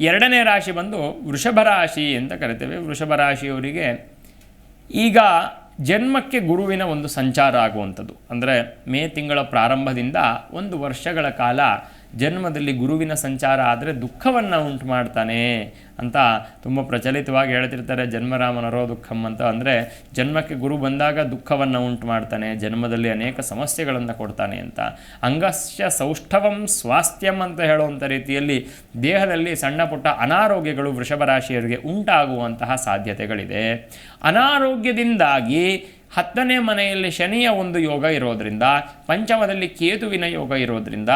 ಎರಡನೇ ರಾಶಿ ಬಂದು ವೃಷಭ ರಾಶಿ ಅಂತ ಕರಿತೇವೆ. ವೃಷಭ ರಾಶಿಯವರಿಗೆ ಈಗ ಜನ್ಮಕ್ಕೆ ಗುರುವಿನ ಒಂದು ಸಂಚಾರ ಆಗುವಂಥದ್ದು. ಅಂದರೆ ಮೇ ತಿಂಗಳ ಪ್ರಾರಂಭದಿಂದ ಒಂದು ವರ್ಷಗಳ ಕಾಲ ಜನ್ಮದಲ್ಲಿ ಗುರುವಿನ ಸಂಚಾರ ಆದರೆ ದುಃಖವನ್ನು ಉಂಟು ಮಾಡ್ತಾನೆ ಅಂತ ತುಂಬ ಪ್ರಚಲಿತವಾಗಿ ಹೇಳ್ತಿರ್ತಾರೆ ಜನ್ಮರಾಮನರೋ ದುಃಖಂ ಅಂತ. ಅಂದರೆ ಜನ್ಮಕ್ಕೆ ಗುರು ಬಂದಾಗ ದುಃಖವನ್ನು ಉಂಟು ಮಾಡ್ತಾನೆ, ಜನ್ಮದಲ್ಲಿ ಅನೇಕ ಸಮಸ್ಯೆಗಳನ್ನು ಕೊಡ್ತಾನೆ ಅಂತ. ಅಂಗಸ್ಯ ಸೌಷ್ಠವಂ ಸ್ವಾಸ್ಥ್ಯಂ ಅಂತ ಹೇಳುವಂಥ ರೀತಿಯಲ್ಲಿ ದೇಹದಲ್ಲಿ ಸಣ್ಣ ಪುಟ್ಟ ಅನಾರೋಗ್ಯಗಳು ವೃಷಭ ರಾಶಿಯವರಿಗೆ ಉಂಟಾಗುವಂತಹ ಸಾಧ್ಯತೆಗಳಿದೆ. ಅನಾರೋಗ್ಯದಿಂದಾಗಿ ಹತ್ತನೇ ಮನೆಯಲ್ಲಿ ಶನಿಯ ಒಂದು ಯೋಗ ಇರೋದರಿಂದ, ಪಂಚಮದಲ್ಲಿ ಕೇತುವಿನ ಯೋಗ ಇರೋದ್ರಿಂದ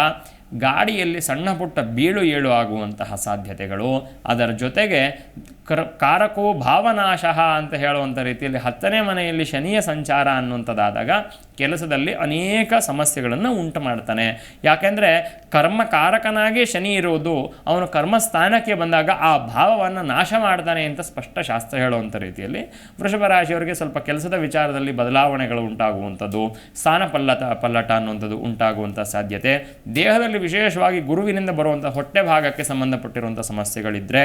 ಗಾಡಿಯಲ್ಲಿ ಸಣ್ಣ ಪುಟ್ಟ ಬೀಳು ಏಳು ಆಗುವಂತಹ ಸಾಧ್ಯತೆಗಳು. ಅದರ ಜೊತೆಗೆ ಕರ್, ಕಾರಕೋ ಭಾವನಾಶಃ ಅಂತ ಹೇಳುವಂಥ ರೀತಿಯಲ್ಲಿ ಹತ್ತನೇ ಮನೆಯಲ್ಲಿ ಶನಿಯ ಸಂಚಾರ ಅನ್ನುವಂಥದ್ದಾದಾಗ ಕೆಲಸದಲ್ಲಿ ಅನೇಕ ಸಮಸ್ಯೆಗಳನ್ನು ಉಂಟು ಮಾಡ್ತಾನೆ ಯಾಕೆಂದರೆ ಕರ್ಮಕಾರಕನಾಗಿ ಶನಿ ಇರೋದು, ಅವನು ಕರ್ಮಸ್ಥಾನಕ್ಕೆ ಬಂದಾಗ ಆ ಭಾವವನ್ನು ನಾಶ ಮಾಡ್ತಾನೆ ಅಂತ ಸ್ಪಷ್ಟ ಶಾಸ್ತ್ರ ಹೇಳುವಂಥ ರೀತಿಯಲ್ಲಿ ವೃಷಭ ರಾಶಿಯವರಿಗೆ ಸ್ವಲ್ಪ ಕೆಲಸದ ವಿಚಾರದಲ್ಲಿ ಬದಲಾವಣೆಗಳು ಉಂಟಾಗುವಂಥದ್ದು, ಸ್ಥಾನ ಪಲ್ಲಟ ಪಲ್ಲಟ ಅನ್ನುವಂಥದ್ದು ಉಂಟಾಗುವಂಥ ಸಾಧ್ಯತೆ. ದೇಹದಲ್ಲಿ ವಿಶೇಷವಾಗಿ ಗುರುವಿನಿಂದ ಬರುವಂಥ ಹೊಟ್ಟೆ ಭಾಗಕ್ಕೆ ಸಂಬಂಧಪಟ್ಟಿರುವಂಥ ಸಮಸ್ಯೆಗಳಿದ್ದರೆ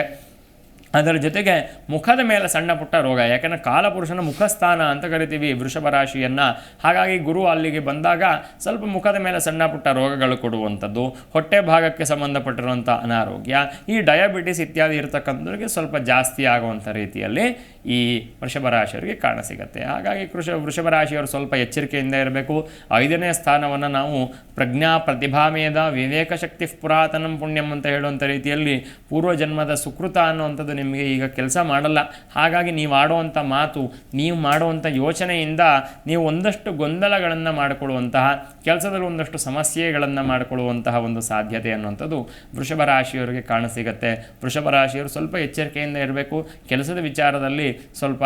ಅದರ ಜೊತೆಗೆ ಮುಖದ ಮೇಲೆ ಸಣ್ಣ ಪುಟ್ಟ ರೋಗ, ಯಾಕಂದರೆ ಕಾಲಪುರುಷನ ಮುಖಸ್ಥಾನ ಅಂತ ಕರಿತೀವಿ ವೃಷಭ ರಾಶಿಯನ್ನು. ಹಾಗಾಗಿ ಗುರು ಅಲ್ಲಿಗೆ ಬಂದಾಗ ಸ್ವಲ್ಪ ಮುಖದ ಮೇಲೆ ಸಣ್ಣ ಪುಟ್ಟ ರೋಗಗಳು ಕೊಡುವಂಥದ್ದು, ಹೊಟ್ಟೆ ಭಾಗಕ್ಕೆ ಸಂಬಂಧಪಟ್ಟಿರುವಂಥ ಅನಾರೋಗ್ಯ, ಈ ಡಯಾಬಿಟಿಸ್ ಇತ್ಯಾದಿ ಇರತಕ್ಕಂಥವ್ರಿಗೆ ಸ್ವಲ್ಪ ಜಾಸ್ತಿ ಆಗುವಂಥ ರೀತಿಯಲ್ಲಿ ಈ ವೃಷಭ ರಾಶಿಯವರಿಗೆ ಕಾಣಸಿಗತ್ತೆ ಹಾಗಾಗಿ ಕೃಷ ವೃಷಭ ರಾಶಿಯವರು ಸ್ವಲ್ಪ ಎಚ್ಚರಿಕೆಯಿಂದ ಇರಬೇಕು. ಐದನೇ ಸ್ಥಾನವನ್ನು ನಾವು ಪ್ರಜ್ಞಾ ಪ್ರತಿಭಾಮೇದ ವಿವೇಕ ಶಕ್ತಿ ಪುರಾತನಂ ಪುಣ್ಯಂ ಅಂತ ಹೇಳುವಂಥ ರೀತಿಯಲ್ಲಿ ಪೂರ್ವಜನ್ಮದ ಸುಕೃತ ಅನ್ನುವಂಥದ್ದು ನಿಮಗೆ ಈಗ ಕೆಲಸ ಮಾಡಲ್ಲ. ಹಾಗಾಗಿ ನೀವು ಆಡುವಂಥ ಮಾತು, ನೀವು ಮಾಡುವಂಥ ಯೋಚನೆಯಿಂದ ನೀವು ಒಂದಷ್ಟು ಗೊಂದಲಗಳನ್ನು ಮಾಡಿಕೊಳ್ಳುವಂತಹ, ಕೆಲಸದಲ್ಲಿ ಒಂದಷ್ಟು ಸಮಸ್ಯೆಗಳನ್ನು ಮಾಡಿಕೊಳ್ಳುವಂತಹ ಒಂದು ಸಾಧ್ಯತೆ ಅನ್ನುವಂಥದ್ದು ವೃಷಭ ರಾಶಿಯವರಿಗೆ ಕಾಣಸಿಗತ್ತೆ ವೃಷಭ ರಾಶಿಯವರು ಸ್ವಲ್ಪ ಎಚ್ಚರಿಕೆಯಿಂದ ಇರಬೇಕು. ಕೆಲಸದ ವಿಚಾರದಲ್ಲಿ ಸ್ವಲ್ಪ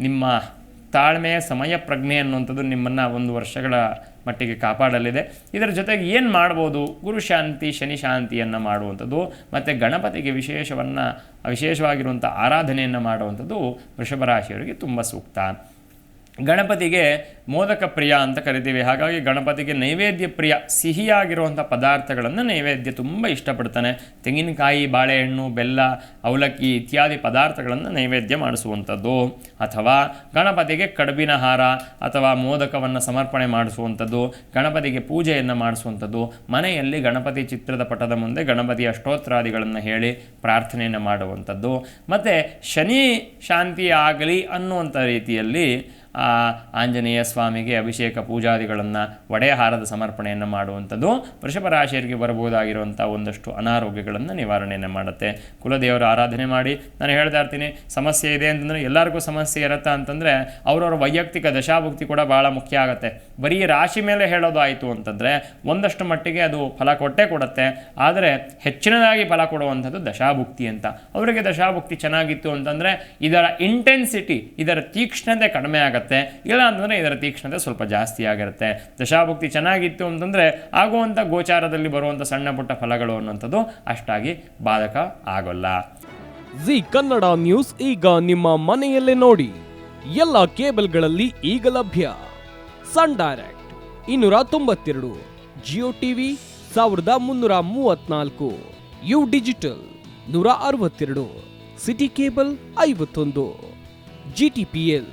ನಿಮ್ಮ ತಾಳ್ಮೆ, ಸಮಯ ಪ್ರಜ್ಞೆ ಅನ್ನುವಂಥದ್ದು ನಿಮ್ಮನ್ನು ಒಂದು ವರ್ಷಗಳ ಮಟ್ಟಿಗೆ ಕಾಪಾಡಲಿದೆ. ಇದರ ಜೊತೆಗೆ ಏನು ಮಾಡ್ಬೋದು? ಗುರು ಶಾಂತಿ, ಶನಿ ಶಾಂತಿಯನ್ನು ಮಾಡುವಂಥದ್ದು, ಮತ್ತು ಗಣಪತಿಗೆ ವಿಶೇಷವನ್ನು, ವಿಶೇಷವಾಗಿರುವಂಥ ಆರಾಧನೆಯನ್ನು ಮಾಡುವಂಥದ್ದು ವೃಷಭ ರಾಶಿಯವರಿಗೆ ತುಂಬ ಸೂಕ್ತ. ಗಣಪತಿಗೆ ಮೋದಕ ಪ್ರಿಯ ಅಂತ ಕರಿತೀವಿ. ಹಾಗಾಗಿ ಗಣಪತಿಗೆ ನೈವೇದ್ಯ ಪ್ರಿಯ, ಸಿಹಿಯಾಗಿರುವಂಥ ಪದಾರ್ಥಗಳನ್ನು ನೈವೇದ್ಯ ತುಂಬ ಇಷ್ಟಪಡ್ತಾನೆ. ತೆಂಗಿನಕಾಯಿ, ಬಾಳೆಹಣ್ಣು, ಬೆಲ್ಲ, ಅವಲಕ್ಕಿ ಇತ್ಯಾದಿ ಪದಾರ್ಥಗಳನ್ನು ನೈವೇದ್ಯ ಮಾಡಿಸುವಂಥದ್ದು. ಅಥವಾ ಗಣಪತಿಗೆ ಕಡುಬಿನ ಹಾರ ಅಥವಾ ಮೋದಕವನ್ನು ಸಮರ್ಪಣೆ ಮಾಡಿಸುವಂಥದ್ದು, ಗಣಪತಿಗೆ ಪೂಜೆಯನ್ನು ಮಾಡಿಸುವಂಥದ್ದು, ಮನೆಯಲ್ಲಿ ಗಣಪತಿ ಚಿತ್ರದ ಪಟದ ಮುಂದೆ ಗಣಪತಿಯ ಅಷ್ಟೋತ್ರಾದಿಗಳನ್ನು ಹೇಳಿ ಪ್ರಾರ್ಥನೆಯನ್ನು ಮಾಡುವಂಥದ್ದು. ಮತ್ತು ಶನಿ ಶಾಂತಿ ಆಗಲಿ ಅನ್ನುವಂಥ ರೀತಿಯಲ್ಲಿ ಆ ಆಂಜನೇಯ ಸ್ವಾಮಿಗೆ ಅಭಿಷೇಕ ಪೂಜಾದಿಗಳನ್ನು ಒಡೆಯಹಾರದ ಸಮರ್ಪಣೆಯನ್ನು ಮಾಡುವಂಥದ್ದು ವೃಷಭ ರಾಶಿಯರಿಗೆ ಬರಬಹುದಾಗಿರುವಂಥ ಒಂದಷ್ಟು ಅನಾರೋಗ್ಯಗಳನ್ನು ನಿವಾರಣೆಯನ್ನು ಮಾಡುತ್ತೆ. ಕುಲದೇವರ ಆರಾಧನೆ ಮಾಡಿ, ನಾನು ಹೇಳ್ತಾ ಇರ್ತೀನಿ, ಸಮಸ್ಯೆ ಇದೆ ಅಂತಂದರೆ ಎಲ್ಲರಿಗೂ ಸಮಸ್ಯೆ ಇರುತ್ತಾ ಅಂತಂದರೆ ಅವರವರ ವೈಯಕ್ತಿಕ ದಶಾಭುಕ್ತಿ ಕೂಡ ಭಾಳ ಮುಖ್ಯ ಆಗುತ್ತೆ. ಬರೀ ರಾಶಿ ಮೇಲೆ ಹೇಳೋದು ಆಯಿತು ಅಂತಂದರೆ ಒಂದಷ್ಟು ಮಟ್ಟಿಗೆ ಅದು ಫಲ ಕೊಟ್ಟೇ ಕೊಡುತ್ತೆ. ಆದರೆ ಹೆಚ್ಚಿನದಾಗಿ ಫಲ ಕೊಡುವಂಥದ್ದು ದಶಾಭುಕ್ತಿ ಅಂತ. ಅವರಿಗೆ ದಶಾಭುಕ್ತಿ ಚೆನ್ನಾಗಿತ್ತು ಅಂತಂದರೆ ಇದರ ಇಂಟೆನ್ಸಿಟಿ ಇದರ ತೀಕ್ಷ್ಣತೆ ಕಡಿಮೆ ಆಗುತ್ತೆ. ಇಲ್ಲ ಅಂತಂದರೆ ಇದರ ತೀಕ್ಷ್ಣತೆ ಸ್ವಲ್ಪ ಜಾಸ್ತಿ ಆಗಿರುತ್ತೆ. ದಶಾಭುಕ್ತಿ ಚೆನ್ನಾಗಿತ್ತು ಅಂತಂದರೆ ಆಗುವಂಥ ಗೋಚಾರದಲ್ಲಿ ಬರುವಂಥ ಸಣ್ಣ ಪುಟ್ಟ ಫಲಗಳು ಅನ್ನೋಂಥದ್ದು ಅಷ್ಟಾಗಿ ಬಾಧಕ ಆಗೋಲ್ಲ. ಜಿ ಕನ್ನಡ ನ್ಯೂಸ್ ಈಗ ನಿಮ್ಮ ಮನೆಯಲ್ಲೇ ನೋಡಿ. ಎಲ್ಲ ಕೇಬಲ್ಗಳಲ್ಲಿ ಈಗ ಲಭ್ಯ. ಸನ್ ಡೈರೆಕ್ಟ್ ಇನ್ನೂರ ತೊಂಬತ್ತೆರಡು, ಜಿಯೋ ಟಿವಿ ಸಾವಿರದ ಮುನ್ನೂರ ಮೂವತ್ನಾಲ್ಕು, ಯು ಡಿಜಿಟಲ್ ನೂರ ಅರವತ್ತೆರಡು, ಸಿಟಿ ಕೇಬಲ್ ಐವತ್ತೊಂದು, ಜಿ ಟಿ ಪಿ ಎಲ್